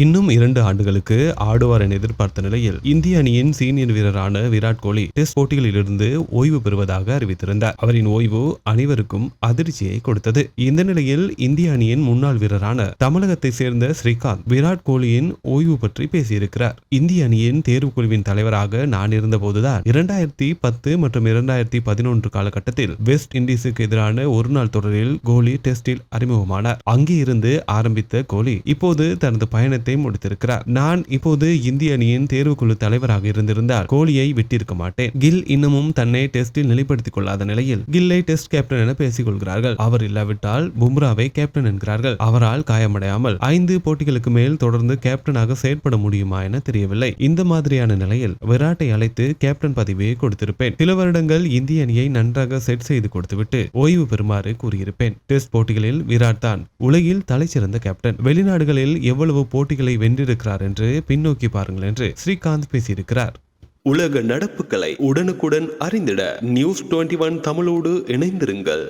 இன்னும் இரண்டு ஆண்டுகளுக்கு ஆடுவார் என எதிர்பார்த்த நிலையில் இந்திய அணியின் சீனியர் வீரரான விராட் கோலி டெஸ்ட் போட்டிகளிலிருந்து ஓய்வு பெறுவதாக அறிவித்திருந்தார். அவரின் ஓய்வு அனைவருக்கும் அதிர்ச்சியை கொடுத்தது. இந்த நிலையில் இந்திய அணியின் முன்னாள் வீரரான தமிழகத்தை சேர்ந்த ஸ்ரீகாந்த் விராட் கோலியின் ஓய்வு பற்றி பேசியிருக்கிறார். இந்திய அணியின் தேர்வுக்குழுவின் தலைவராக நான் இருந்தபோதுதான் இரண்டாயிரத்தி பத்து மற்றும் இரண்டாயிரத்தி பதினொன்று காலகட்டத்தில் வெஸ்ட் இண்டீஸுக்கு எதிரான ஒருநாள் தொடரில் கோலி டெஸ்டில் அறிமுகமானார். அங்கே இருந்து ஆரம்பித்த கோலி இப்போது தனது பயணத்தை முடித்திருக்கிறார். நான் இப்போது இந்திய அணியின் தேர்வுக்குழு தலைவராக இருந்திருந்தால் கோலியை விட்டிருக்க மாட்டேன். கில் இன்னமும் தன்னை டெஸ்டில் நிலைப்படுத்திக் கொள்ளாத நிலையில் கில்லை டெஸ்ட் கேப்டன் என பேசிக் கொள்கிறார்கள். அவர் இல்லாவிட்டால் பும்ராவை கேப்டன் என்கிறார்கள். அவரால் காயமடையாமல் ஐந்து போட்டிகளுக்கு மேல் தொடர்ந்து கேப்டனாக செயற்பட முடியுமா என தெரியவில்லை. இந்த மாதிரியான நிலையில் விராட்டை அழைத்து கேப்டன் பதவியை கொடுத்திருப்பேன். சில வருடங்கள் இந்திய அணியை நன்றாக செட் செய்து கொடுத்துவிட்டு ஓய்வு பெறுமாறு கூறியிருப்பேன். டெஸ்ட் போட்டிகளில் விராட் தான் உலகில் தலைசிறந்த கேப்டன். வெளிநாடுகளில் எவ்வளவு போட்டி போட்டிகளை வென்றிருக்கிறார் என்று பின்னோக்கி பாருங்கள் என்று ஸ்ரீகாந்த் பேசியிருக்கிறார். உலக நடப்புகளை உடனுக்குடன் அறிந்திட நியூஸ் டுவெண்ட்டி ஒன் தமிழோடு இணைந்திருங்கள்.